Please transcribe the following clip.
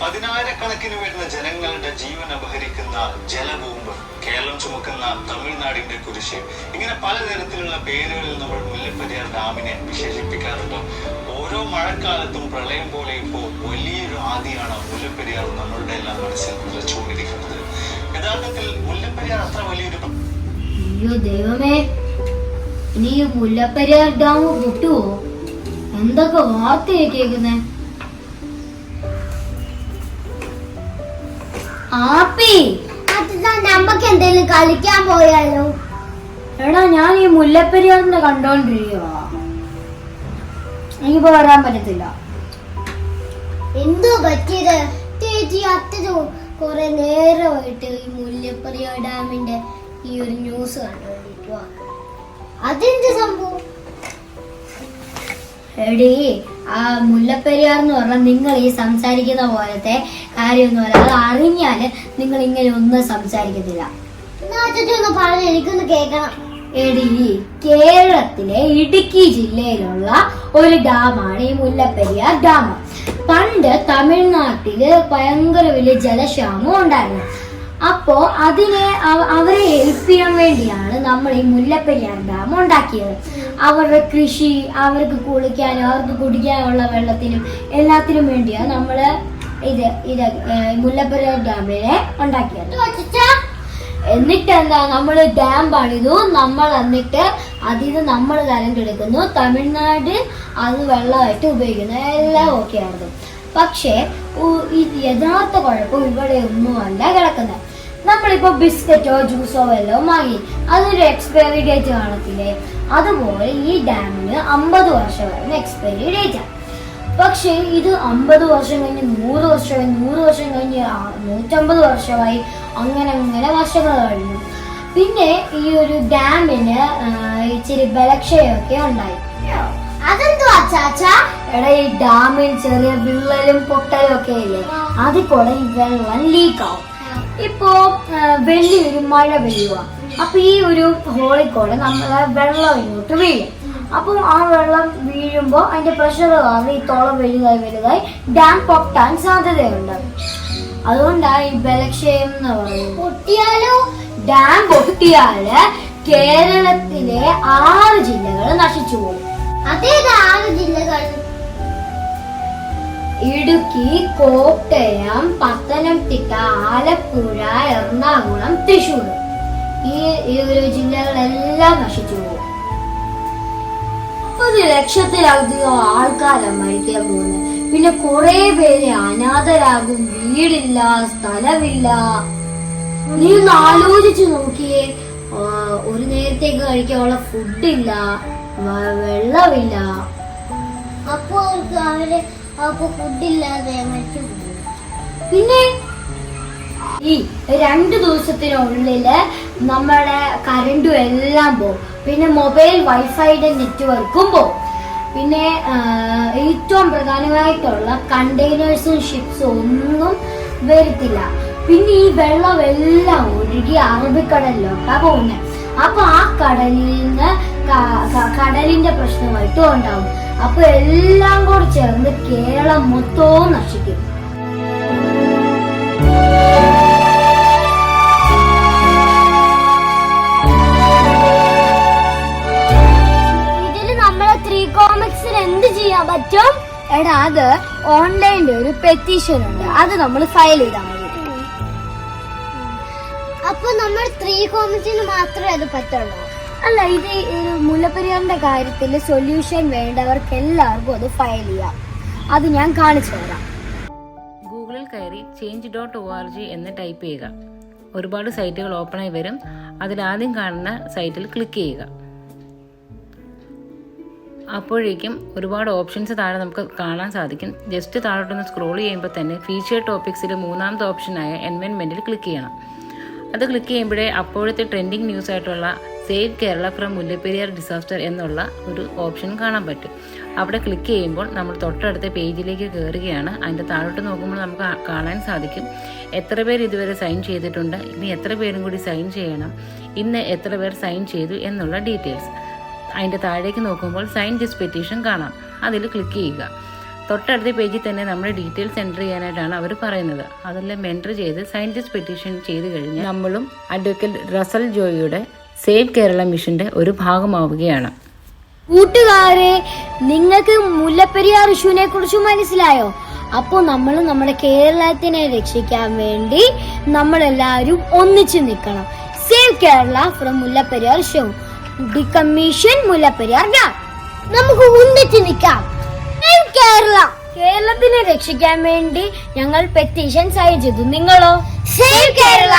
പതിനായിരക്കണക്കിന് വരുന്ന ജനങ്ങളുടെ ജീവൻ അപഹരിക്കുന്ന ജലബോംബ് കേരളം ചുമക്കുന്ന തമിഴ്നാടിന്റെ കുരിശ് ഇങ്ങനെ പലതരത്തിലുള്ള പേരുകളിൽ നമ്മൾ മുല്ലപ്പെരിയാർ ഡാമിനെ വിശേഷിപ്പിക്കാറുണ്ട്. ഓരോ മഴക്കാലത്തും പ്രളയം പോലെ ഇപ്പോൾ വലിയൊരു ആദിയാണ് മുല്ലപ്പെരിയാർ നമ്മളുടെ എല്ലാം മനസ്സിൽ നിറച്ചുകൊണ്ടിരിക്കുന്നത്. യഥാർത്ഥത്തിൽ മുല്ലപ്പെരിയാർ അത്ര വലിയൊരു അയ്യോ ദൈവമേ ഇനി മുല്ലപ്പെരിയാർ ഡാം പൊട്ടുവോ എന്തൊക്കെ വാർത്തയാ കേൾക്കുന്നേ? ആപ്പി. നമുക്ക് എന്തെങ്കിലും കളിക്കാൻ പോയാലോ? എടാ ഞാൻ ഈ മുല്ലപ്പെരിയാറിന്റെ കണ്ടോണ്ടിരിക്കുവാ. എനിക്കിപ്പോ വരാൻ പറ്റത്തില്ല. എന്തോ പറ്റിയത്? ചേച്ചി അച്ഛന് കുറെ നേരമായിട്ട് ഈ മുല്ലപ്പെരിയാർ ഡാമിന്റെ ഈ ഒരു ന്യൂസ് കണ്ടുകൊണ്ടിരിക്കുക അതെന്ത് സംഭവം? എടി ആ മുല്ലപ്പെരിയാർ എന്ന് പറഞ്ഞാൽ നിങ്ങൾ ഈ സംസാരിക്കുന്ന പോലത്തെ കാര്യമൊന്നുമല്ല. അത് അറിഞ്ഞാൽ നിങ്ങൾ ഇങ്ങനെ ഒന്നും സംസാരിക്കത്തില്ല. ഒന്ന് പറഞ്ഞ് എനിക്കൊന്ന് കേൾക്കണം. എടി കേരളത്തിലെ ഇടുക്കി ജില്ലയിലുള്ള ഒരു ഡാമാണ് ഈ മുല്ലപ്പെരിയാർ ഡാം. പണ്ട് തമിഴ്നാട്ടിൽ ഭയങ്കര വലിയ ജലക്ഷാമം ഉണ്ടായിരുന്നു. അപ്പോ അതിനെ അവരെ ഹെൽപ്പ് ചെയ്യാൻ വേണ്ടിയാണ് നമ്മൾ ഈ മുല്ലപ്പെരിയാർ ഡാം ഉണ്ടാക്കിയത്. അവരുടെ കൃഷി അവർക്ക് കുളിക്കാനും അവർക്ക് കുടിക്കാനുള്ള വെള്ളത്തിനും എല്ലാത്തിനും വേണ്ടിയാണ് നമ്മൾ ഇത് ഇത് മുല്ലപ്പെരിയാർ ഡാമിനെ ഉണ്ടാക്കിയത്. എന്നിട്ട് എന്താ നമ്മൾ ഡാം പണിതു നമ്മൾ എന്നിട്ട് അതിന് നമ്മൾ കരണ്ട് എടുക്കുന്നു തമിഴ്നാട് അത് വെള്ളമായിട്ട് ഉപയോഗിക്കുന്നു. എല്ലാം ഓക്കെ ആയിരുന്നു പക്ഷേ ഈ യഥാർത്ഥ കുഴപ്പം ഇവിടെ ഒന്നുമല്ല കിടക്കുന്നത്. നമ്മളിപ്പോ ബിസ്ക്കറ്റോ ജ്യൂസോ വല്ലതും വാങ്ങി. അതൊരു എക്സ്പയറി ഡേറ്റ് കാണത്തില്ലേ? അതുപോലെ ഈ ഡാമിന് അമ്പത് വർഷമായിരുന്നു എക്സ്പയറി ഡേറ്റ് പക്ഷേ ഇത് അമ്പത് വർഷം കഴിഞ്ഞ് നൂറ് വർഷമായി നൂറ് വർഷം കഴിഞ്ഞ് നൂറ്റമ്പത് വർഷമായി അങ്ങനെ അങ്ങനെ വർഷങ്ങൾ കഴിഞ്ഞു. പിന്നെ ഈ ഒരു ഡാമിന് ഇച്ചിരി ബലക്ഷയമൊക്കെ ഉണ്ടായി. അതെന്തോ അച്ചാച്ചാ എടാ ഈ ഡാമിൽ ചെറിയ വിള്ളലും പൊട്ടലും ഒക്കെ ഇല്ലേ? അതിൽ കൂടെ ഈ വെള്ളം ലീക്ക് ആവും. ഇപ്പോ വെള്ളി ഒരു മഴ പെയ്യുക. അപ്പൊ ഈ ഒരു ഹോളിക്കോട് കൂടെ നമ്മളെ വെള്ളം ഇങ്ങോട്ട് വീഴും. അപ്പം ആ വെള്ളം വീഴുമ്പോൾ അതിന്റെ പ്രഷർ കാരണം ഈ തോളം വലുതായി വലുതായി ഡാം പൊട്ടാൻ സാധ്യതയുണ്ട്. അതുകൊണ്ടാണ് ഈ ബലക്ഷയം എന്ന് പറയുന്നത്. പൊട്ടിയാലോ? ഡാം പൊട്ടിയാൽ കേരളത്തിലെ ആറ് ജില്ലകൾ നശിച്ചു പോകും. അതേത് ആറ് ജില്ലകൾ? ഇടുക്കി കോട്ടയം പത്തനംതിട്ട ആലപ്പുഴ എറണാകുളം തൃശൂർ ഈ ഈ ഒരു ജില്ലകളെല്ലാം നശിച്ചു പോകും. ലക്ഷത്തിലധികം ആൾക്കാരെ മരിക്കാൻ പോകുന്നത്. പിന്നെ കുറെ പേര് അനാഥരാകും വീടില്ല സ്ഥലമില്ല. നീ ഒന്ന് ആലോചിച്ചു നോക്കിയേ. ഒരു നേരത്തേക്ക് കഴിക്കാനുള്ള ഫുഡില്ല വെള്ളമില്ല. അപ്പൊ അവർക്ക് അവർ അപ്പൊ ഫുഡില്ലാതെ മരിച്ചു. പിന്നെ ഈ രണ്ട് ദിവസത്തിനുള്ളിൽ നമ്മളെ കറണ്ടും എല്ലാം പോകും പിന്നെ മൊബൈൽ വൈഫൈയുടെ നെറ്റ്വർക്കും പോകും പിന്നെ ഏറ്റവും പ്രധാനമായിട്ടുള്ള കണ്ടെയ്നേഴ്സും ഷിപ്സും ഒന്നും വരത്തില്ല. പിന്നെ ഈ വെള്ളം എല്ലാം ഒഴുകി അറബിക്കടലിലോട്ടാ പോകുന്നത് അപ്പൊ ആ കടലിൽ നിന്ന് കടലിന്റെ പ്രശ്നമായിട്ടും ഉണ്ടാവും. അപ്പൊ എല്ലാം കൂടി ചേർന്ന് കേരളം മൊത്തവും നശിക്കും. ഇതിൽ നമ്മളെ ത്രീ കോമിക്സിൽ എന്ത് ചെയ്യാൻ പറ്റും? എടാ അത് ഓൺലൈനിൽ ഒരു പെറ്റീഷൻ ഉണ്ട്. അത് നമ്മൾ ഫയൽ ചെയ്താൽ മതി. അപ്പൊ നമ്മൾ ത്രീ കോമിക്സിന് മാത്രമേ അത് പറ്റുള്ളൂ. അല്ല ഇത് മുല്ലപ്പെരിയാറിന്റെ കാര്യത്തിൽ സൊല്യൂഷൻ വേണ്ടവർക്ക് എല്ലാവർക്കും അത് ഫയൽ ചെയ്യാം. അത് ഞാൻ കാണിച്ചു തരാം. ഗൂഗിളിൽ കയറി change dot O R G എന്ന് ടൈപ്പ് ചെയ്യുക. ഒരുപാട് സൈറ്റുകൾ ഓപ്പണായി വരും. അതിലാദ്യം കാണുന്ന സൈറ്റിൽ ക്ലിക്ക് ചെയ്യുക. അപ്പോഴേക്കും ഒരുപാട് ഓപ്ഷൻസ് താഴെ നമുക്ക് കാണാൻ സാധിക്കും. ജസ്റ്റ് താഴോട്ടൊന്ന് സ്ക്രോൾ ചെയ്യുമ്പോൾ തന്നെ ഫീച്ചർ ടോപ്പിക്സിൽ മൂന്നാമത്തെ ഓപ്ഷനായ എൻവയൺമെന്റിൽ ക്ലിക്ക് ചെയ്യണം. അത് ക്ലിക്ക് ചെയ്യുമ്പോഴേ അപ്പോഴത്തെ ട്രെൻഡിങ് ന്യൂസ് ആയിട്ടുള്ള save Kerala from Mullaperiyar disaster എന്നുള്ള ഒരു ഓപ്ഷൻ കാണാൻ പറ്റും. അവിടെ ക്ലിക്ക് ചെയ്യുമ്പോൾ നമ്മൾ തൊട്ടടുത്ത പേജിലേക്ക് കയറുകയാണ് അതിന്റെ താഴോട്ട് നോക്കുമ്പോൾ നമുക്ക് കാണാൻ സാധിക്കും. എത്ര പേർ ഇതുവരെ സൈൻ ചെയ്തിട്ടുണ്ട്? ഇനി എത്ര പേരും കൂടി സൈൻ ചെയ്യണം? ഇന്ന് എത്ര പേർ സൈൻ ചെയ്തു എന്നുള്ള ഡീറ്റെയിൽസ് അതിന്റെ താഴേക്ക് നോക്കുമ്പോൾ സൈൻ ദിസ് പെറ്റീഷൻ കാണാം. അതിൽ ക്ലിക്ക് ചെയ്യുക. തൊട്ടടുത്ത പേജിൽ തന്നെ നമ്മുടെ ഡീറ്റെയിൽസ് എന്റർ ചെയ്യാനായിട്ടാണ് അവർ പറയുന്നത്. അതെല്ലാം എന്റർ ചെയ്ത് സയന്റിസ്റ്റ് പെറ്റീഷൻ ചെയ്ത് കഴിഞ്ഞ് നമ്മളും അഡ്വക്കേറ്റ് റസൽ ജോയിയുടെ സേവ് കേരള മിഷന്റെ ഒരു ഭാഗമാവുകയാണ്. കൂട്ടുകാരെ നിങ്ങൾക്ക് മുല്ലപ്പെരിയാർ ഇഷ്യൂനെ കുറിച്ച് മനസ്സിലായോ? അപ്പോൾ നമ്മൾ നമ്മുടെ കേരളത്തിനെ രക്ഷിക്കാൻ വേണ്ടി നമ്മളെല്ലാവരും ഒന്നിച്ചു നിൽക്കണം. സേവ് കേരള ഫ്രം മുല്ലപ്പെരിയാർ ഷോ ഡി കമ്മീഷൻ മുല്ലപ്പെരിയാർ നമുക്ക് ഒന്നിച്ച് നിൽക്കാം. കേരള. കേരളത്തിനെ രക്ഷിക്കാൻ വേണ്ടി ഞങ്ങൾ പെറ്റീഷൻ ചെയ്തു നിങ്ങളോ? സേവ് കേരള.